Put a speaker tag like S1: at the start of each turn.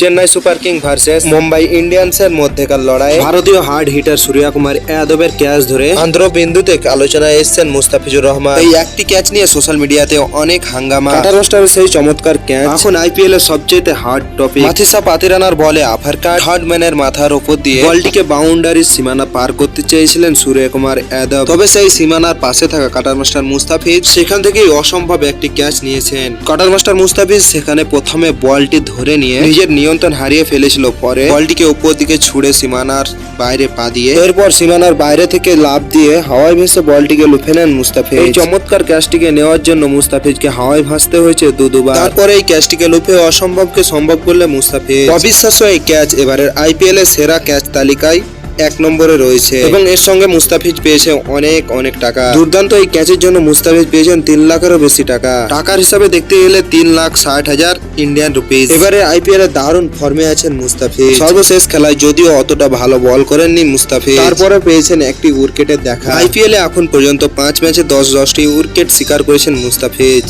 S1: Chennai super king versus Mumbai ইন্ডিয়ান্সের মধ্যেকার লড়াই। ভারতীয় হার্ড হিটার সূর্যা কুমার যাদবের ক্যাচ ধরে আন্ধ্র বিন্দুতে আলোচনায় এসেছেন মুস্তাফিজুর রহমান। এই একটি ক্যাচ নিয়ে সোশ্যাল মিডিয়াতে অনেক হাঙ্গামা। কাটার মাস্টারের সেই চমৎকার ক্যাচ। এখন আইপিএল এর সবচেয়ে হার্ড টপিক মাথিসা পাতিরানার বলে আফার কাট থার্ড ম্যানের মাথার উপর দিয়ে বলটিকে বাউন্ডারির সীমানা পার করতে চেয়েছিলেন সূর্য কুমার যাদব তবে সেই সীমানার পাশে থাকা কাটার মাস্টার মুস্তাফিজ সেখান থেকেই অসম্ভব একটি ক্যাচ নিয়েছেন। কাটার মাস্টার মুস্তাফিজ সেখানে প্রথমে বলটি ধরে নিয়ে নিজের নিয়ন্ত্রণ হারিয়ে ফেলেছিল। পরে বলটিকে উপর দিকে ছুড়ে সীমানার বাইরে পা দিয়ে এরপর সীমানার বাইরে থেকে লাভ দিয়ে হাওয়ায় ভেসে বলটিকে লুফে নেন মুস্তাফিজ। এই চমৎকার ক্যাচটিকে নেওয়ার জন্য মুস্তাফিজকে হাওয়ায় ভাসতে হয়েছে দু দুবার। তারপরে এই ক্যাচটিকে লুফে অসম্ভবকে সম্ভব করলে মুস্তাফিজ। অবিশ্বাস্য এই ক্যাচ এবারের আইপিএল এর সেরা ক্যাচ তালিকায় এক নম্বরে রয়েছে। এবং এর সঙ্গে মুস্তাফিজ পেয়েছে অনেক অনেক টাকা। দুর্দান্ত এই ক্যাচের জন্য মুস্তাফিজ পেয়েছেন তিন লাখেরও বেশি টাকা। টাকার হিসাবে দেখতে গেলে তিন লাখ ষাট হাজার ইন্ডিয়ান রুপিস এবারে আইপিএল এর দারুণ ফর্মে আছেন মুস্তাফিজ। সর্বশেষ খেলায় যদিও অতটা ভালো বল করেননি মুস্তাফিজ। তারপরে পেয়েছেন একটি উইকেটের দেখা। আইপিএল এ এখন পর্যন্ত পাঁচ ম্যাচে দশ দশটি উইকেট শিকার করেছেন মুস্তাফিজ।